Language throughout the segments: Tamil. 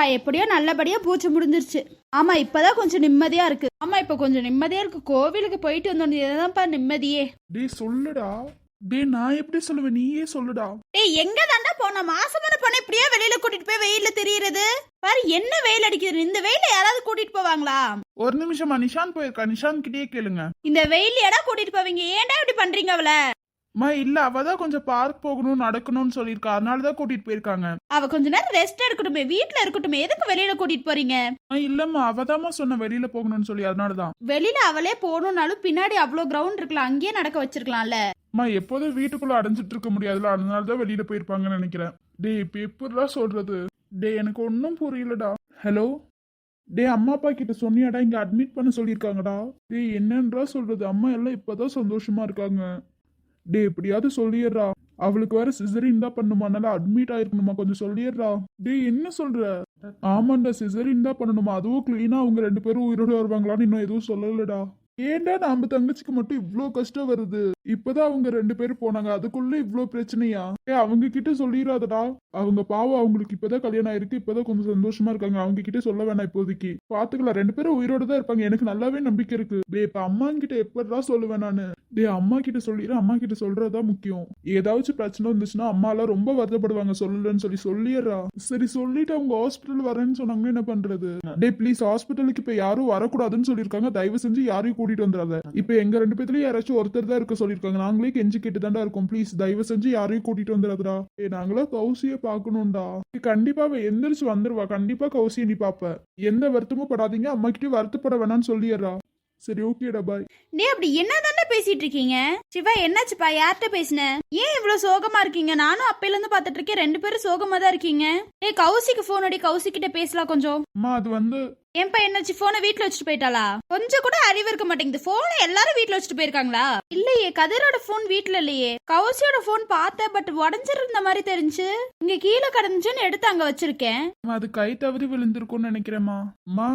செய்கிற பா எப்படியோ நல்லபடியா பூச்சி முடிஞ்சிருச்சு. ஆமா இப்பதான் கொஞ்சம் நிம்மதியா இருக்கு. ஆமா இப்ப கொஞ்சம் நிம்மதியா இருக்கு. கோவிலுக்கு போயிட்டு வந்தோம் இதுதான்ப்பா நிம்மதியே. டேய் சொல்லுடா. டேய் நான் எப்படி சொல்லுவேன்? நீயே சொல்லுடா. டேய் எங்க தாண்டா போன மாசமான பொண்ணு இப்படியே வெளியில கூட்டிட்டு போய் வெயில்ல தெரியுறது? பாரு என்ன வெயில் அடிக்குது இந்த வெயில யாராவது கூட்டிட்டு போவாங்களா? ஒரு நிமிஷமா நிஷாந்த் போயிருக்கா? நிஷாந்த் கிட்டயே கேளுங்க. இந்த வெயில் எடா கூட்டிட்டு போவீங்க? ஏன்டா இப்படி பண்றீங்க அவள? மா இல்ல அவ தான் கொஞ்சம் பார்க் போகணும் நடக்கணும்னு சொல்லியிருக்கா. அதனால தான் கூட்டிட்டு போயிருக்காங்க. அவ கொஞ்ச நேரம் ரெஸ்ட் எடுக்கட்டுமே வீட்ல இருக்கட்டுமே எதுக்கு வெளியில கூட்டிட்டு போறீங்க? இல்லம்மா அவதாம்மா சொன்ன வெளியில போகணும்னு சொல்லி அதனால தான். வெளியில அவளே போகணும்னாலும் பின்னாடி அவ்வளோ கிரவுண்ட் இருக்கலாம் அங்கேயே நடக்க வச்சிருக்கலாம்ல. அம்மா எப்போதும் வீட்டுக்குள்ள அடைஞ்சிட்டு இருக்க முடியாதுல அதனால தான் வெளியில போயிருப்பாங்கன்னு நினைக்கிறேன். டேய் இப்ப எப்படிடா சொல்றது? டேய் எனக்கு ஒன்றும் புரியலடா. ஹலோ டேய் அம்மா அப்பா கிட்ட சொன்னியாடா இங்க அட்மிட் பண்ண சொல்லியிருக்காங்கடா. டேய் என்னன்றா சொல்றது? அம்மா எல்லாம் இப்பதான் சந்தோஷமா இருக்காங்க. டேய் எப்படியாவது சொல்லிடுறா. அவளுக்கு வேற சிசரின் தான் பண்ணுமா நல்லா அட்மிட் ஆயிருக்கணுமா? கொஞ்சம் சொல்லிடுறா. டேய் என்ன சொல்ற? ஆமாண்டா சிசரின் தான் பண்ணணுமா? அதுவும் கிளீனா அவங்க ரெண்டு பேரும் உயிரோட வருவாங்களான்னு இன்னும் எதுவும் சொல்லலடா. ஏன்டா நம்ம தங்கச்சிக்கு மட்டும் இவ்வளோ கஷ்டம் வருது? இப்பதான் அவங்க ரெண்டு பேரும் போனாங்க. அதுக்குள்ள இவ்வளோ பிரச்சனையா? ஏ அவங்க கிட்ட சொல்லிடாதடா அவங்க பாவம் அவங்களுக்கு இப்பதான் கல்யாணம் ஆயிருக்கு. இப்பதான் கொஞ்சம் சந்தோஷமா இருக்காங்க. அவங்க கிட்ட சொல்ல வேணாம் இப்போதைக்கு. பாத்துக்கலாம். ரெண்டு பேரும் உயிரோட தான் இருப்பாங்க. எனக்கு நல்லாவே நம்பிக்கை இருக்கு. டே இப்ப அம்மா கிட்ட எப்படிடா சொல்லுவேன் நானு? டே அம்மா கிட்ட சொல்லிடு அம்மா கிட்ட சொல்றதா முக்கியம். ஏதாச்சும் பிரச்சனை வந்துச்சுன்னா அம்மா எல்லாம் ரொம்ப வருத்தப்படுவாங்க. சொல்லலன்னு சொல்லி சொல்லிடுறா. சரி சொல்லிட்டு அவங்க ஹாஸ்பிட்டல் வரேன்னு சொன்னாங்கன்னா என்ன பண்றது? டே ப்ளீஸ் ஹாஸ்பிட்டலுக்கு இப்ப யாரும் வரக்கூடாதுன்னு சொல்லியிருக்காங்க. தயவு செஞ்சு யாரையும் கூட்டிட்டு வந்துடாத. இப்ப எங்க ரெண்டு பேர்லயும் யாராச்சும் ஒருத்தர் தான் இருக்க சொல்லியிருக்காங்க. நாங்களே கெஞ்சி கேட்டு தாண்டா இருக்கோம். ப்ளீஸ் தயவு செஞ்சு யாரையும் கூட்டிட்டு வந்துடாதடா. ஏ நாங்களா கௌசிய பாக்கணும்டா கண்டிப்பா அவ எந்திரிச்சு வந்துருவா. கண்டிப்பா கௌசிய நீ பாப்ப எந்த வருத்தமும் படாதீங்க. அம்மா கிட்டயும் வருத்தப்பட வேணாம்னு சொல்லிடுறா. சரி ஓகேடா பாய் டே அப்படி என்ன பேசிட்டு இருக்கீங்க சிவா என்னாச்சுப்பா? யார்கிட்ட பேசின? ஏன் இவ்வளவு சோகமா இருக்கீங்க? நானும் அப்பையில இருந்து பாத்துட்டு இருக்கேன் ரெண்டு பேரும் சோகமா தான் இருக்கீங்க. ஏ கௌசிக்கு போன் அடி. கௌசி கிட்ட பேசலாம் கொஞ்சம். அம்மா அது வந்து ஏன்பா என்னாச்சு? போனை வீட்ல வச்சுட்டு போயிட்டாளா? கொஞ்சம் கூட அறிவு இருக்க மாட்டேங்குது. போனை எல்லாரும் வீட்ல வச்சுட்டு போயிருக்காங்களா? இல்லையே கதிரோட போன் வீட்ல இல்லையே. கௌசியோட போன் பார்த்தேன் பட் உடஞ்சிருந்த மாதிரி தெரிஞ்சு இங்க கீழே கடந்துச்சுன்னு எடுத்து அங்க வச்சிருக்கேன். அது கை தவறி விழுந்திருக்கும்னு நினைக்கிறேம்மா. அம்மா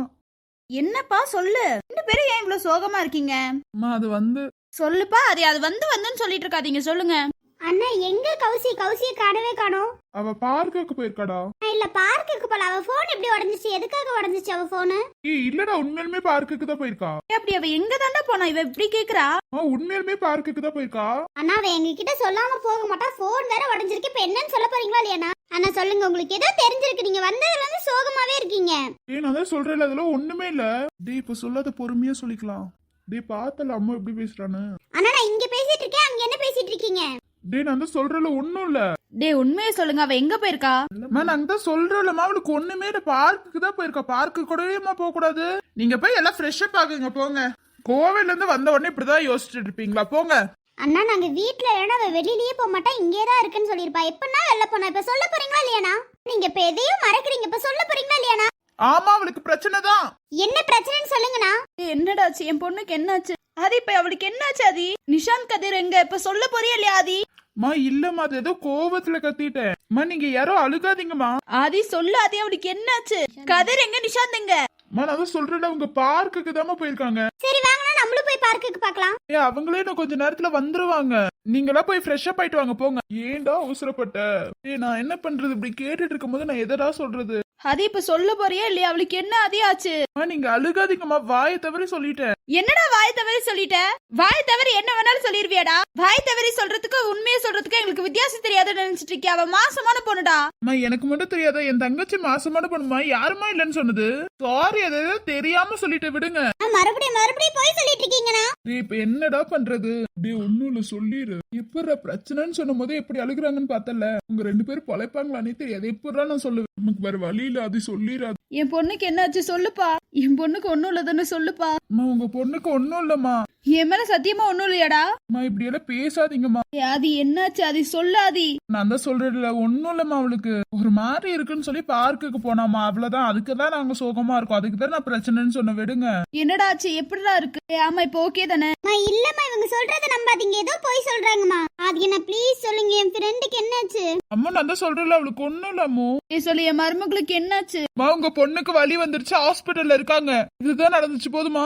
என்னப்பா சொல்லு? ரெண்டு பேரும் ஏன் இவ்வளவு சோகமா இருக்கீங்க? அம்மா அது வந்து சொல்லுப்பா அது அது வந்து வந்துன்னு சொல்லிட்டு இருக்காதீங்க சொல்லுங்க. அண்ணா எங்க கௌசி? கௌசிய காணவே காணோம். அவ பார்க்குக்கு போயிருக்காடா? இல்ல பார்க்குக்கு போல. அவ போன் எப்படி உடஞ்சிச்சு? எதுக்காக உடஞ்சிச்சு அவ போனு ஏய் இல்லடா உண்மையிலுமே பார்க்குக்கு தான் போயிருக்கா. அப்படி அவ எங்க தாண்டா போனா? இவ இப்படி கேக்குறா? அம்மா உண்மையிலுமே பார்க்குக்கு தான் போயிருக்கா? அண்ணா அவ எங்க கிட்ட சொல்லாம போக மாட்டா. போன் வேற உடஞ்சிருக்கு. இப்ப என்னன்னு சொல்ல போறீங்களா இல்லையா அண்ணா சொல்லுங்க உங்களுக்கு ஏதோ தெரிஞ்சிருக்கு. நீங்க வந்ததுல இருந்து சோகமாவே இருக்கீங்க. ஏய் நான் தான் சொல்றேன்ல அதெல்லாம் ஒண்ணுமே இல்ல. டேய் இப்ப சொல்லாத பொறுமையா சொல்லிக்கலாம். டேய் பார்த்தல அம்மா எப்படி பேசுறான்னு. அண்ணா நான் இங்க பேசிட்டு இருக்கேன் அங்க என்ன பேசிட்டு இருக்கீங்க? டேய் நான் தான் சொல்றேன்ல ஒண்ணும் இல்ல. டேய் உண்மையை சொல்லுங்க அவ எங்க போயிருக்கா? அம்மா நாங்க தான் சொல்றோம்லம்மா அவளுக்கு ஒண்ணுமே இல்ல. பார்க்குக்கு தான் போயிருக்கா பார்க்கு கூடவேமா போக கூடாது. நீங்க போய் எல்லாம் ஃப்ரெஷ் அப் ஆகுங்க போங்க. கோவில்ல இருந்து வந்த உடனே இப்படிதான் யோசிச்சுட்டு இருப்பீங்களா போங்க. அண்ணா நாங்க வீட்ல இல்லைன்னா அவ வெளியிலயே போக மாட்டா இங்கே தான் இருக்குன்னு சொல்லிருப்பா எப்படின்னா வெளில போனா இப்ப சொல்ல போறீங்களா இல்லையாண்ணா? நீங்க இப்ப எதையும் மறக்கறீங்க. இப்ப சொல்ல போறீங்களா இல்லையாண்ணா? ஆமா அவளுக்கு பிரச்சனை தான். என்ன பிரச்சனைன்னு சொல்லுங்கண்ணா. ஏய், என்னடாச்சு என் பொண்ணுக்கு என்னாச்சு? ஆதி இப்ப அவளுக்கு என்னாச்சு ஆதி? நிஷாந்த் கதிர் எங்க? இப்ப சொல்ல போறியா இல்லையா ஆதி? மா இல்லம்மா அது ஏதோ கோவத்துல கத்திட்டேன். அம்மா நீங்க யாரோ அழுகாதீங்கம்மா. ஆதி சொல்லு ஆதி அவளுக்கு என்னாச்சு? கதிர் எங்க? நிஷாந்த் எங்க? நான் தான் சொல்றேன்ல அவங்க பார்க்குக்கு தாம்மா போயிருக்காங்க. சரி வாங்கண்ணா நம்மளும் போய் பார்க்குக்கு பார்க்கலாம். ஏ அவங்களே இன்னும் கொஞ்ச நேரத்துல வந்துருவாங்க. நீங்களா போய் ஃப்ரெஷ் அப் ஆயிட்டு வாங்க போங்க. ஏன்டா அவசரப்பட்ட? ஏ நான் என்ன பண்றது? இப்படி கேட்டுட்டு இருக்கும்போது நான் எதடா சொல்றது? ஆதி இப்ப சொல்ல போறியா இல்லையா? அவளுக்கு என்ன ஆதி ஆச்சு? நீங்க அழுகாதீங்கம்மா. வாயை தவிர சொல்லிட்டேன். என்னடா வாய் தவறி சொல்லிட்ட? வாய் தவறி என்ன வேணாலும் சொல்லிருவியாடா? வாய் தவறி சொல்றதுக்கு உண்மையை சொல்றதுக்கு எங்களுக்கு வித்தியாசம் தெரியாதுன்னு நினைச்சிட்டு இருக்கியா? அவ மாசமான பொண்ணுடா. அம்மா எனக்கு மட்டும் தெரியாதா? என் தங்கச்சி மாசமான பண்ணுமா? யாருமா இல்லைன்னு சொன்னது? சாரி அது தெரியாம சொல்லிட்டு விடுங்க. மறுபடியும் மறுபடியும் போய் சொல்லிட்டு இருக்கீங்கண்ணா. இப்ப என்னடா பண்றது? டேய் ஒண்ணும் இல்ல சொல்லிடு எப்படா பிரச்சனைன்னு சொன்னும் போது எப்படி அழுகுறாங்கன்னு பார்த்தல உங்க ரெண்டு பேரும் பொழைப்பாங்களானே தெரியாது. எப்படா நான் சொல்லுவேன்? நமக்கு வேற வழி இல்ல அது சொல்லிடாது. என் பொண்ணுக்கு என்னாச்சு சொல்லுப்பா. என் பொண்ணுக்கு ஒண்ணும் இல்லதானே சொல்லுப்பா. அம்மா உங்க பொண்ணுக்கு ஒண்ணும் இல்லம்மா. என் மேல சத்தியமா ஒண்ணும் இல்லையாடா? அம்மா இப்படி எல்லாம் பேசாதீங்கம்மா அது என்னாச்சு? அது சொல்லாதி. நான் தான் சொல்றேன்ல ஒண்ணும் இல்லம்மா அவளுக்கு. ஒரு மாதிரி இருக்குன்னு சொல்லி பார்க்குக்கு போனாமா அவ்வளவுதான். அதுக்கு தான் நாங்க சோகமா இருக்கோம். அதுக்கு தான் நான் பிரச்சனைன்னு சொன்ன விடுங்க. என்னடா ஆச்சு? எப்படிடா இருக்கு? ஆமா இப்போ ஓகே தானே? அம்மா இல்லம்மா இவங்க சொல்றத நம்பாதீங்க. ஏதோ போய் சொல்றாங்கம்மா. அது என்ன ப்ளீஸ் சொல்லுங்க. என் ஃப்ரெண்டுக்கு என்னாச்சு? அம்மா நான் தான் சொல்றேன்ல அவளுக்கு ஒண்ணும் இல்லம்மோ. சொல்லு என் மருமகளுக்கு என்னாச்சு? உங்க பொண்ணுக்கு வலி வந்துருச்சு. ஹாஸ்பிட்டல்ல இருக்காங்க. இதுதான் நடந்துச்சு போதுமா?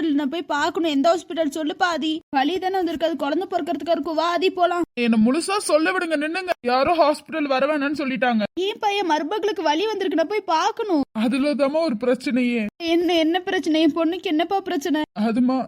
ஹாஸ்பிட்டல் நான் போய் பார்க்கணும். எந்த ஹாஸ்பிட்டல் சொல்லு பாதி. வலி தானே வந்திருக்கு. அது குழந்தை பிறக்கிறதுக்கு இருக்கும். வா ஆதி போலாம். என்ன முழுசா சொல்ல விடுங்க நின்னுங்க. யாரோ ஹாஸ்பிட்டல் வர வேணாம்னு சொல்லிட்டாங்க. ஏன் பையன் மருமகளுக்கு வலி வந்திருக்கு? நான் போய் பார்க்கணும். அதுல ஒரு பிரச்சனையே. என்ன என்ன பிரச்சனை? என் பொண்ணுக்கு என்னப்பா பிரச்சனை? அதுமா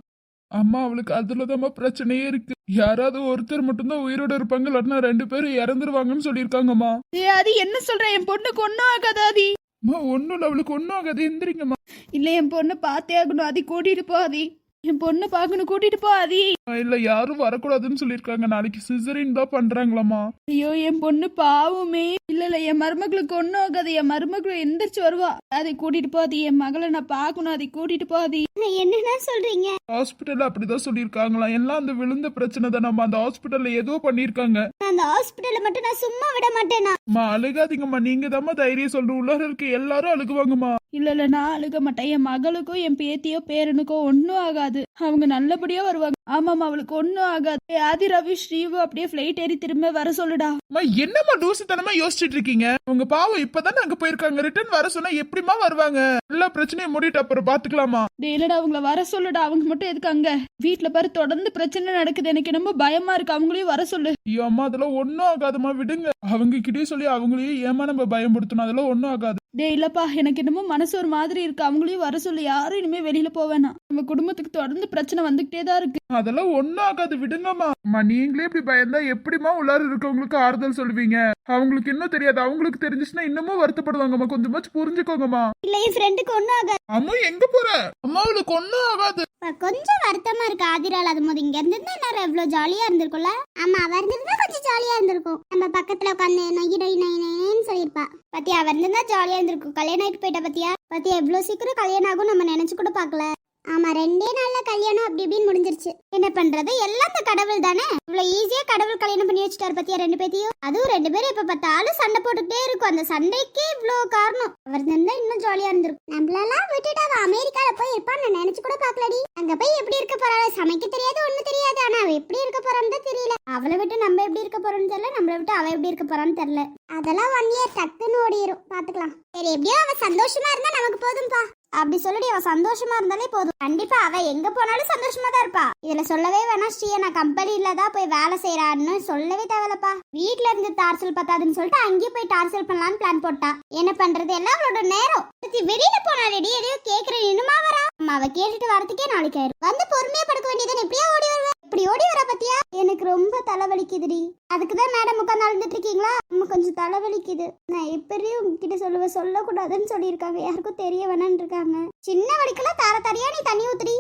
அம்மா அவளுக்கு அதுல பிரச்சனையே இருக்கு. யாராவது ஒருத்தர் மட்டும்தான் உயிரோட இருப்பாங்க இல்லாட்டினா ரெண்டு பேரும் இறந்துருவாங்கன்னு சொல்லியிருக்காங்கம்மா. ஏ அது என்ன சொல்ற? என் பொண்ணுக்கு ஒன்னும் ஆகாது ஆதி. அம்மா ஒன்றும் அவளுக்கு ஒண்ணும் ஆகாது. எந்திரிங்கம்மா. இல்லை என் பொண்ணை பார்த்தே ஆகணும். அதை கூட்டிட்டு போகாதே என் பொண்ணு பார்க்கணும் கூட்டிட்டு போ ஆதி. இல்ல யாரும் வரக்கூடாதுன்னு சொல்லியிருக்காங்க. நாளைக்கு சிசரின் தான் பண்றாங்களாமா ஐயோ என் பொண்ணு பாவமே. இல்ல இல்ல என் மருமகளுக்கு ஒன்னும் ஆகாது. என் மருமகள் எந்திரிச்சு வருவா. அதை கூட்டிட்டு போகாது என் மகளை நான் பார்க்கணும் அதை கூட்டிட்டு போகாதி என்னன்னா சொல்றீங்க? ஹாஸ்பிட்டல்ல அப்படிதான் சொல்லியிருக்காங்களாம். எல்லாம் அந்த விழுந்த பிரச்சனை தான். நம்ம அந்த ஹாஸ்பிட்டல்ல ஏதோ பண்ணியிருக்காங்க. நான் அந்த ஹாஸ்பிட்டல்ல மட்டும் நான் சும்மா விட மாட்டேனா அம்மா அழுகாதீங்கம்மா. நீங்க தாம்மா தைரியம் சொல்ற. உள்ளார இருக்க எல்லாரும் அழுகுவாங்கம்மா. இல்ல இல்ல நான் அழுக மாட்டேன். என் மகளுக்கும் என் பேத்தியோ பேரனுக்கோ ஒன்னும் ஆகாது. அவங்க நல்லபடியா வருவாங்க. ஆமாமா அவளுக்கு ஒன்னும் ஆகாது. ஆதி ரவி ஸ்ரீவு அப்படியே ஃபிளைட் ஏறி திரும்ப வர சொல்லுடா. அம்மா என்னம்மா லூசுத்தனமா யோசிச்சுட்டு இருக்கீங்க? உங்க பாவம் இப்பதானே அங்க போயிருக்காங்க. ரிட்டர்ன் வர சொன்னா எப்படிம்மா வருவாங்க? எல்லா பிரச்சனையும் மூடிட்டு அப்புறம் பாத்துக்கலாமா? டேய், இல்லடா அவங்கள வர சொல்லுடா. அவங்க மட்டும் எதுக்கு அங்க? வீட்டுல பாரு தொடர்ந்து பிரச்சனை நடக்குது. எனக்கு என்னமோ பயமா இருக்கு. அவங்களையும் வர சொல்லு. ஐயோ அம்மா அதெல்லாம் ஒண்ணும் ஆகாதும்மா. விடுங்க. அவங்க கிட்டயே சொல்லி அவங்களையும் ஏமா நம்ம பயன்படுத்தணும் அதெல்லாம் ஒண்ணும் ஆகாது. டேய் இல்லப்பா எனக்கு என்னமோ மனசு ஒரு மாதிரி இருக்கு. அவங்களையும் வர சொல்லு யாரும் இனிமே வெளியில போவேணாம் நம்ம குடும்பத்துக்கு தொடர்ந்து பிரச்சனை வந்துகிட்டே தான் இருக்கு. அதெல்லாம் ஒண்ணும் ஆகாது விடுங்கம்மா. அம்மா நீங்களே இப்படி பயந்தா எப்படிம்மா உள்ளார இருக்கவங்களுக்கு ஆறுதல் சொல்லுவீங்க? அவங்களுக்கு இன்னும் தெரியாது. அவங்களுக்கு தெரிஞ்சுச்சுன்னா இன்னமும் வருத்தப்படுவாங்கம்மா. கொஞ்சமாச்சும் புரிஞ்சுக்கோங்கம்மா. இல்ல என் ஃப்ரெண்டுக்கு ஒன்னும் ஆகாது. அம்மா எங்க போற? அம்மா அவளுக்கு ஒண்ணும் ஆகாது. இப்போ கொஞ்சம் வருத்தமா இருக்கு ஆதிரால் அது போது இங்க இருந்திருந்தா நேரம் எவ்வளவு ஜாலியா இருந்திருக்கும்ல? ஆமா அவர் இருந்திருந்தா கொஞ்சம் ஜாலியா இருந்திருக்கும். நம்ம பக்கத்துல உட்காந்து நொய் நொய் நொய் நொய்ன்னு சொல்லியிருப்பா. பத்தியா அவர் இருந்திருந்தா ஜாலியா இருந்திருக்கும். கல்யாணம் ஆயிட்டு போயிட்டா பத்தியா? பத்தியா எவ்வளவு சீக்கிரம் கல்யாணம் ஆகும் நம்ம நினைச்சு கூட பார்க்கல. ஆமா ரெண்டே நாள்ல கல்யாணம் அப்படி இப்படின்னு முடிஞ்சிருச்சு. என்ன பண்றது? எல்லாம் அந்த கடவுள் தானே? இவ்வளவு ஈஸியா கடவுள் கல்யாணம் பண்ணி வச்சுட்டாரு பத்தியா ரெண்டு பேத்தையும்? அதுவும் ரெண்டு பேரும் இப்ப பார்த்தாலும் சண்டை போட்டுக்கிட்டே இருக்கும். அந்த சண்டைக்கே இவ்வளவு காரணம். அவர் இருந்தா இன்னும் ஜாலியா இருந்திருக்கும். நம்மளெல்லாம் விட்டுட்டு அவ அமெரிக்கால போய் இருப்பான்னு நான் நினைச்சு கூட பாக்கலடி அங்க போய் எப்படி இருக்க போறாள் சமைக்க தெரியாது ஒண்ணு தெரியாது. ஆனா அவ எப்படி இருக்க போறான்னு தான் தெரியல. அவளை விட்டு நம்ம எப்படி இருக்க போறோம்னு தெரியல நம்மளை விட்டு அவ எப்படி இருக்க போறான்னு தெரியல. அதெல்லாம் ஒன் இயர் டக்குன்னு ஓடிடும் பாத்துக்கலாம் சரி எப்படியோ அவ சந்தோஷமா இருந்தா நமக்கு போதும்பா. அப்படி சொல்லிட்டு அவன் சந்தோஷமா இருந்தாலே போதும். கண்டிப்பா அவ எங்க போனாலும் சந்தோஷமா தான் இருப்பா. இதுல சொல்லவே வேணாம் ஸ்ரீ நான் கம்பெனில தான் போய் வேலை செய்யறான்னு சொல்லவே தேவையில்லப்பா. வீட்ல இருந்து டார்சல் பத்தாதுன்னு சொல்லிட்டு அங்கேயே போய் டார்சல் பண்ணலாம்னு பிளான் போட்டா. என்ன பண்றது? எல்லாம் அவளோட நேரம். வெளியில போனாடி எதையோ கேக்குறேன். இன்னுமா வரா அம்மா அவ கேட்டுட்டு வரதுக்கே நாளைக்கு ஆயிரும். வந்து பொறுமையா படுக்க வேண்டியதுன்னு எப்படியா ஓடி வருவா? இப்படி ஓடி வர பத்தியா? எனக்கு ரொம்ப தலைவலிக்குதுடி. அதுக்கு தான் மேடம் உட்காந்து அழுந்துட்டு இருக்கீங்களா அம்மா கொஞ்சம் தலைவலிக்குது. நான் எப்படியும் உங்ககிட்ட சொல்லுவ சொல்லக்கூடாதுன்னு சொல்லியிருக்காங்க. யாருக்கும் தெரிய வேணான்னு இருக்காங்க சின்ன வலிக்கெல்லாம் தார தாரியா நீ தண்ணி ஊத்துடி.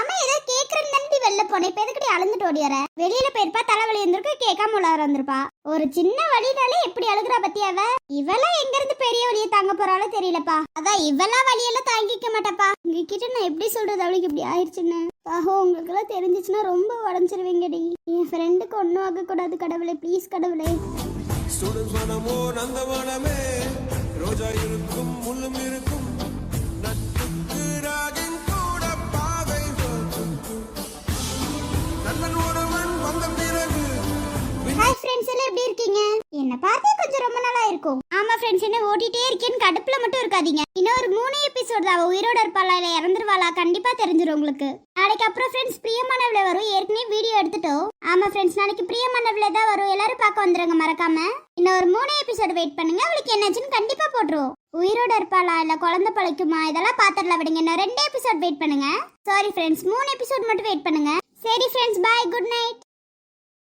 அம்மா ஏதோ கேக்குறேன்னு தாண்டி வெளில போனேன். இப்ப எதுக்கடி அழுந்துட்டு ஓடியார? வெளியில போயிருப்பா தலைவலி இருந்திருக்கு கேட்காம உள்ளார வந்திருப்பா. ஒரு சின்ன வழினாலே எப்படி அழுகுறா பத்தியா அவ? இவெல்லாம் எங்க இருந்து பெரிய வழியை தாங்க போறாளோ தெரியலப்பா. அதான் இவெல்லாம் வழியெல்லாம் தாங்கிக்க மாட்டாப்பா. உங்ககிட்ட நான் எப்படி சொல்றது? அவளுக்கு இப்படி ஆயிடுச்சுன்னு பாஹோ உங்களுக்கு எல்லாம் தெரிஞ்சிச்சுன்னா ரொம்ப உடஞ்சிருவீங்கடி. என் ஃப்ரெண்டுக்கு ஒன்றும் ஆகக்கூடாது கடவுளே. ப்ளீஸ் கடவுளே. சுடும் நந்தவனமே. ரோஜா இருக்கும் முள்ளும் இருக்கும் இருக்கீங்க என்ன பார்த்தே கொஞ்சம் ரொம்ப நாளா இருக்கும். ஆமா ஃப்ரெண்ட்ஸ் என்ன ஓட்டிட்டே இருக்கேன்னு கடுப்புல மட்டும் இருக்காதீங்க. இன்னும் ஒரு மூணு எபிசோட் அவ உயிரோட இருப்பாளா இல்ல இறந்துருவாளா கண்டிப்பா தெரிஞ்சிடும் உங்களுக்கு. நாளைக்கு அப்புறம் ஃப்ரெண்ட்ஸ் பிரியமானவள வரும். ஏற்கனவே வீடியோ எடுத்துட்டோம். ஆமா ஃப்ரெண்ட்ஸ் நாளைக்கு பிரியமானவள தான் வரும். எல்லாரும் பார்க்க வந்துருங்க மறக்காம. இன்னும் ஒரு மூணு எபிசோட் வெயிட் பண்ணுங்க. அவளுக்கு என்னாச்சுன்னு கண்டிப்பா போட்டுருவோம். உயிரோட இருப்பாளா இல்ல குழந்தை பழைக்குமா? இதெல்லாம் பாத்துடலாம் விடுங்க. இன்னும் ரெண்டு எபிசோட் வெயிட் பண்ணுங்க. சாரி ஃப்ரெண்ட்ஸ் மூணு எபிசோட் மட்டும் வெயிட் பண்ணுங்க. சரி ஃப்ரெண்ட்ஸ் பாய் குட் நைட்